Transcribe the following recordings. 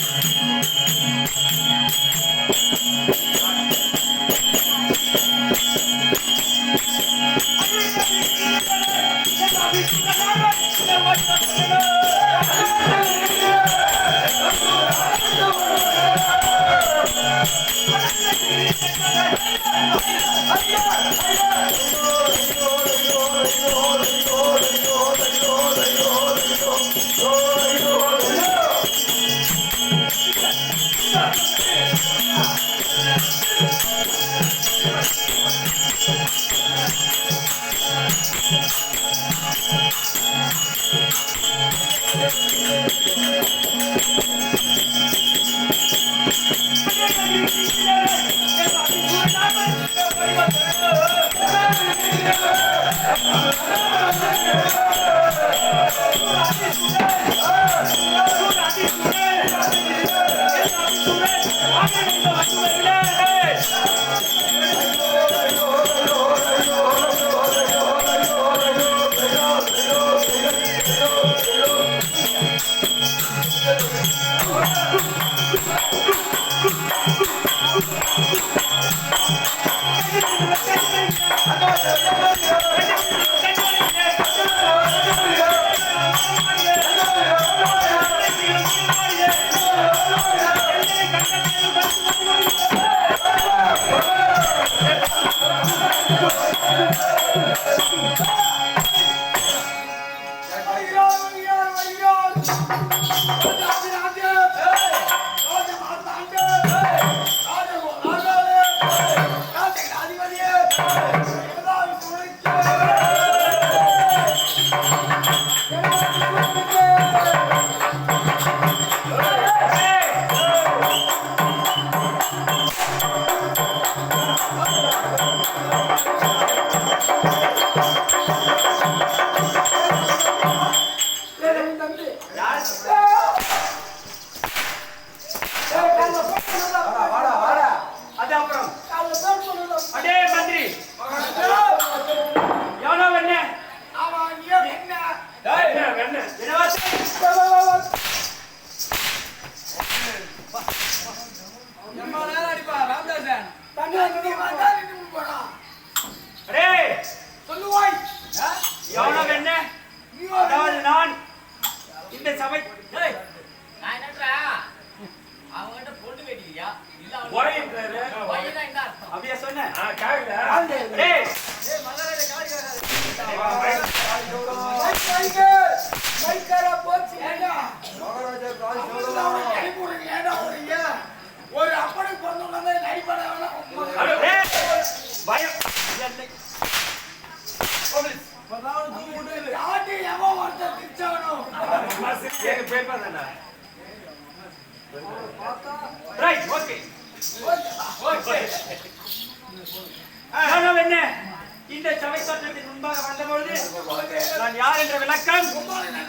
Thank you. சபை பொண்ணு கேட்டியா இல்ல போயிட்டாரு பையனா என்ன ஒரு அப்பனுக்கு பொண்ணு வந்து நடிப்பட வேணாம் ஏங்க பேப்பர் பார்த்தா ரைட் ஓகே ஆனால் என்ன? இந்த சபை சட்டத்தின் முன்பாக வந்தபொழுது நான் யார் என்ற விளக்கம்? என்ன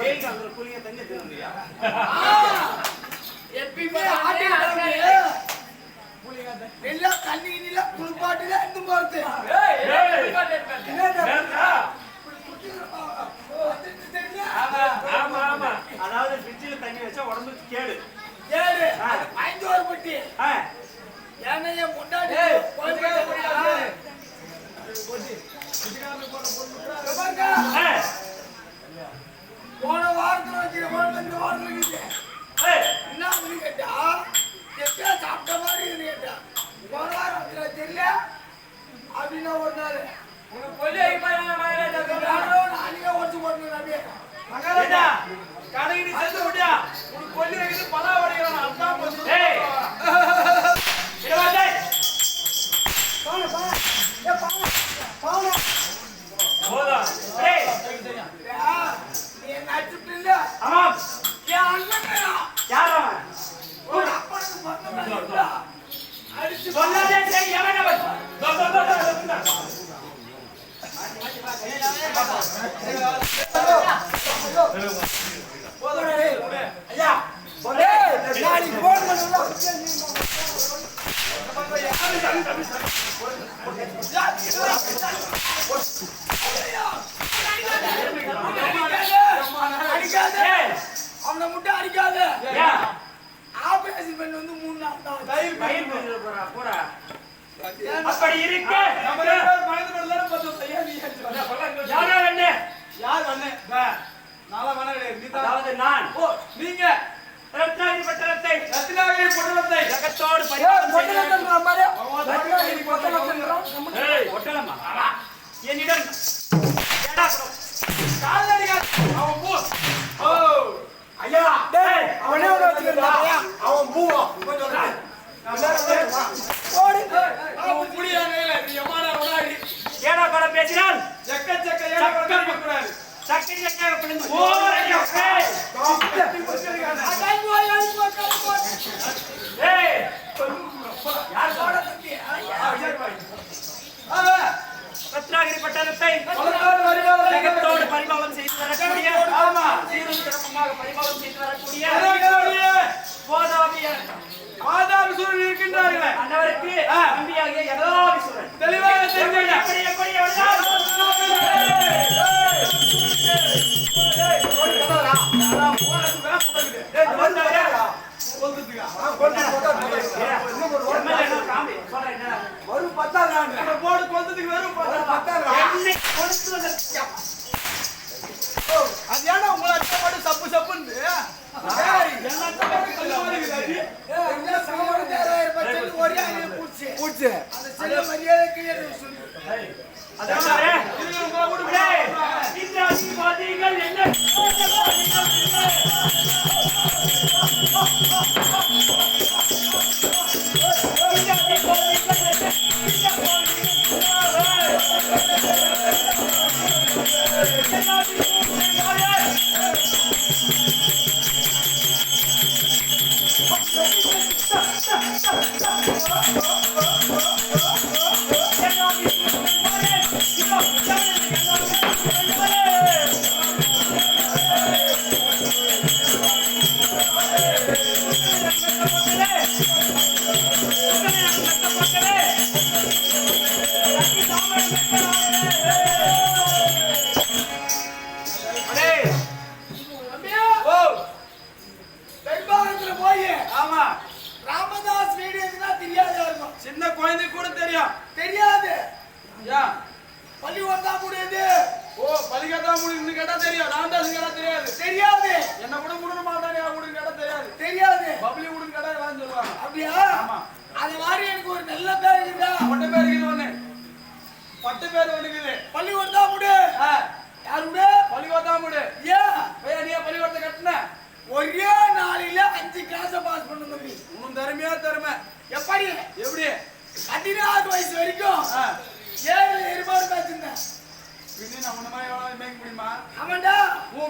ஏய் புளிய தண்ணி எப்பயுமே ஆட்டி விடாதீங்க புளிய ஆமா ஆமா ஆமா அதாவது பிரிட்ஜில தண்ணி வச்சா உடம்புக்கு கேடு கேடு ஐந்து ஒரு பட்டி ஏனைய முன்னாடி போட்டு போன வாரத்தில் வச்சுக்கிற வாரத்தில் இந்த வாரத்தில் என்ன அப்படின்னு கேட்டா எப்படியா சாப்பிட்ட மாதிரி இருக்குன்னு கேட்டா போன வாரம் வச்சுக்கிற தெரியல? அப்படின்னா ஒரு நாள். உனக்கு கொல்லி அடிப்பாரு அன்னைக்கே அப்படியே கடைக்கு அவனை மட்டும் அடிக்காத ஏன்? ஆபரேஷன் பண்ணி வந்து மூணு நாள் தான் பயிர் பயிர் போறா, போறா. அப்படி இருக்க வரும் பத்தாம் போடு கொந்ததுக்கு வெறும் பத்தாம் அது ஏன்னா உங்களை அடிச்ச சப்பு சப்புன்னு பூச்சி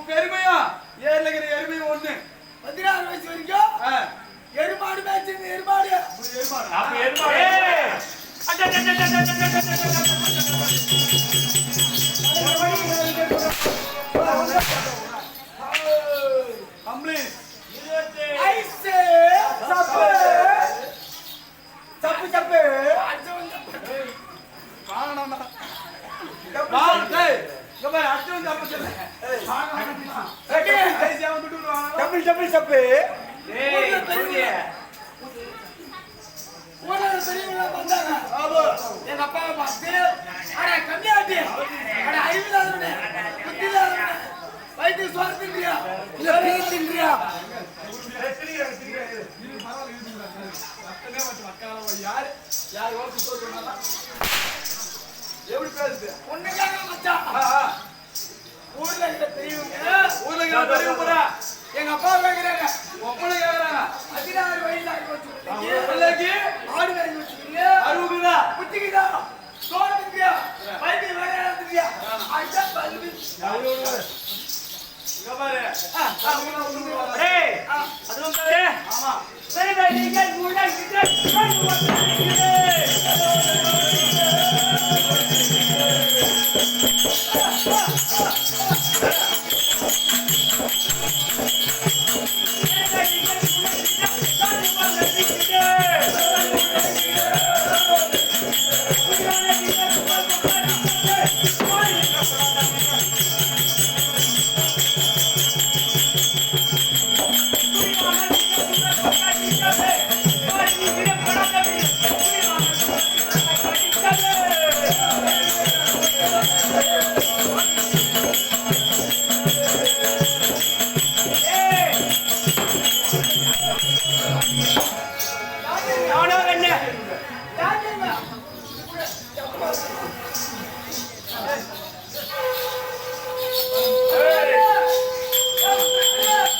உன் பெருமையா? ஏர்ல இருக்கிற எருமையும் ஒண்ணு. பதினாறு வயசு வரைக்கும் எருமாடு மேய்ச்சி எருமாடு அப்ப எருமாடு கம்ப்ளீட். தப்பு தப்பு காரணம் டபுள் டபுள் சப்பு. எங்க அப்பா பார்த்து கம்மியாட்டி ஐம்பது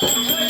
Gracias.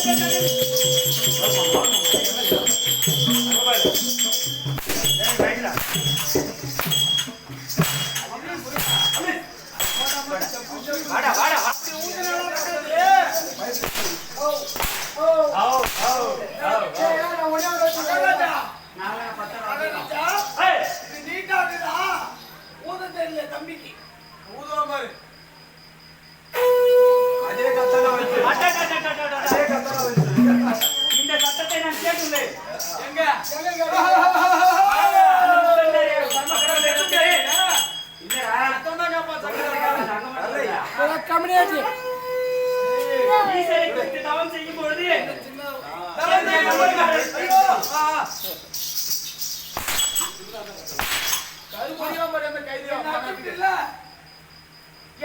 Thank you.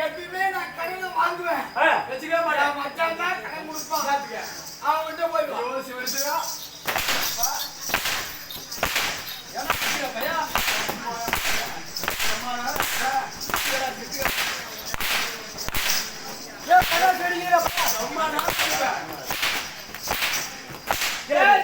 எப்பயுமே நான் கடையில வாங்குவேன் வச்சுக்க மாட்டேன் மச்சான் தான் கடை கொடுப்பான் அவன் கிட்ட போய் யோசி வச்சுக்கா ஏ படம் சரிங்கிறப்பா ரொம்ப நான் சொல்லுவேன் Hey!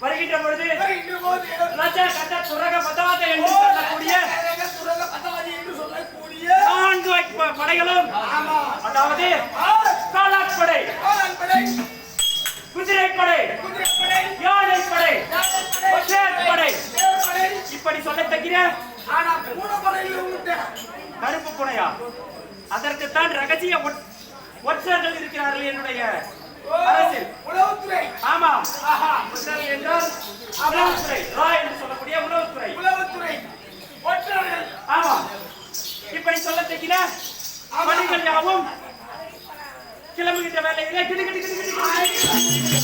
வருகின்ற பொழுது கட்ட துரக பதவாத என்று சொல்லக்கூடிய ஓ, துரக பதவாதி என்று சொல்லக்கூடிய நான்கு வகை படைகளும். அதாவது யானைப்படை யானைப்படை, ஒற்றையற்படை தேர்ப்படை, இப்படி சொல்ல தக்கிற ஆனா பூனைப்படையில் உண்டு. கருப்பு புனையா? அதற்குத்தான் ரகசிய ஒற்- ஒற்றர்கள் இருக்கிறார்கள் என்னுடைய ஓ, அரசில் உளவுத்துறை ஆஹா, ஒற்றர்கள் என்றால் உளவுத்துறை. ரா என்று சொல்லக்கூடிய உளவுத்துறை. உளவுத்துறை. ஒற்றர்கள். ஆமாம் இப்படி சொல்ல தக்கின பணிகள் யாவும் கிளம்புகின்ற வேலையிலே கிடு கிடு கிடு கிடு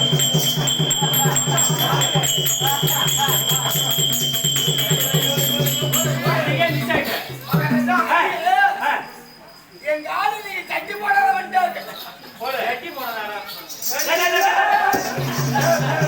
டேய், டேய், டேய், டேய்.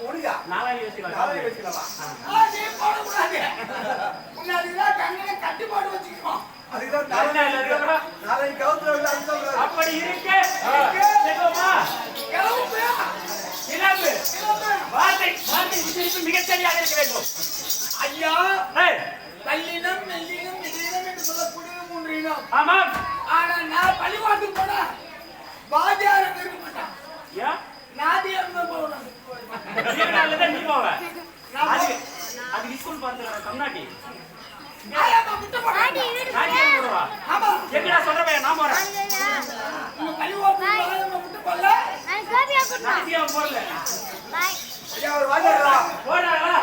ஒண்ணுயா நாளைக்கு யோசிக்கலாம். நாளைக்கு வச்சுக்கலாமா ஆ, நீ போடக்கூடாது. முன்னாடிலாம் கண்ணுல கட்டுப்பாடு வச்சுக்கணும். அதுதான் நாளைக்கு கவுத்துல வந்து சொல்றாரு அப்படி இருக்க. கிளம்பு. கிளம்பு. வார்த்தை வார்த்தை உச்சரிப்பு மிகச் சரியாக இருக்க வேண்டும். ஐயா பல்லினம் மெல்லினம் என்று சொல்லக்கூடிய மூன்று இனம். ஆமாம். ஆனா நான் பள்ளிவாட்டுக்கு போனா வாத்தியார் இருக்க மாட்டான். நாதியார் போகணும். நீ போவ. அது அது ஸ்கூல் பார்த்து தமிழ்நாட்டி ஆயாம்மா முட்டை போடுறாங்க. நான் போறேன். போடல. ஐயா அவர் வாங்கிடுறா போடாடா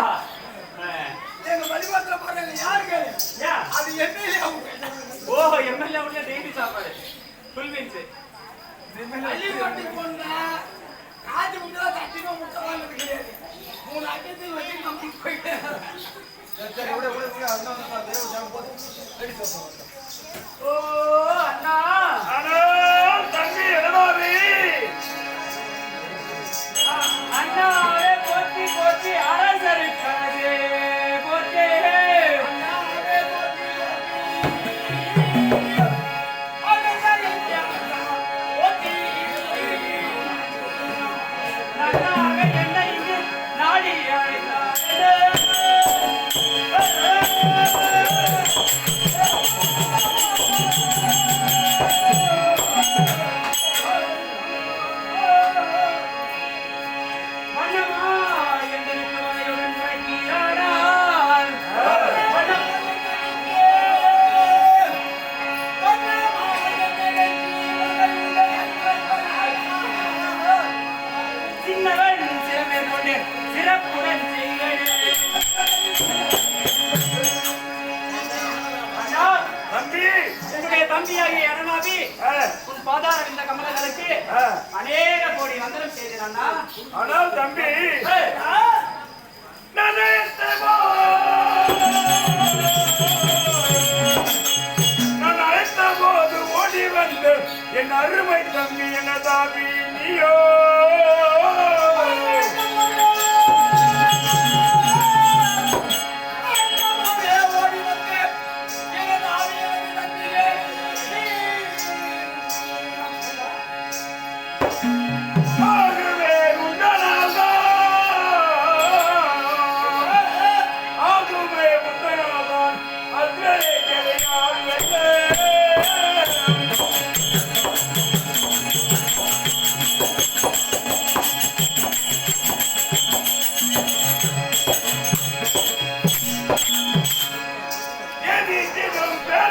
என் அருமை தம்பி என தாபி நீயோ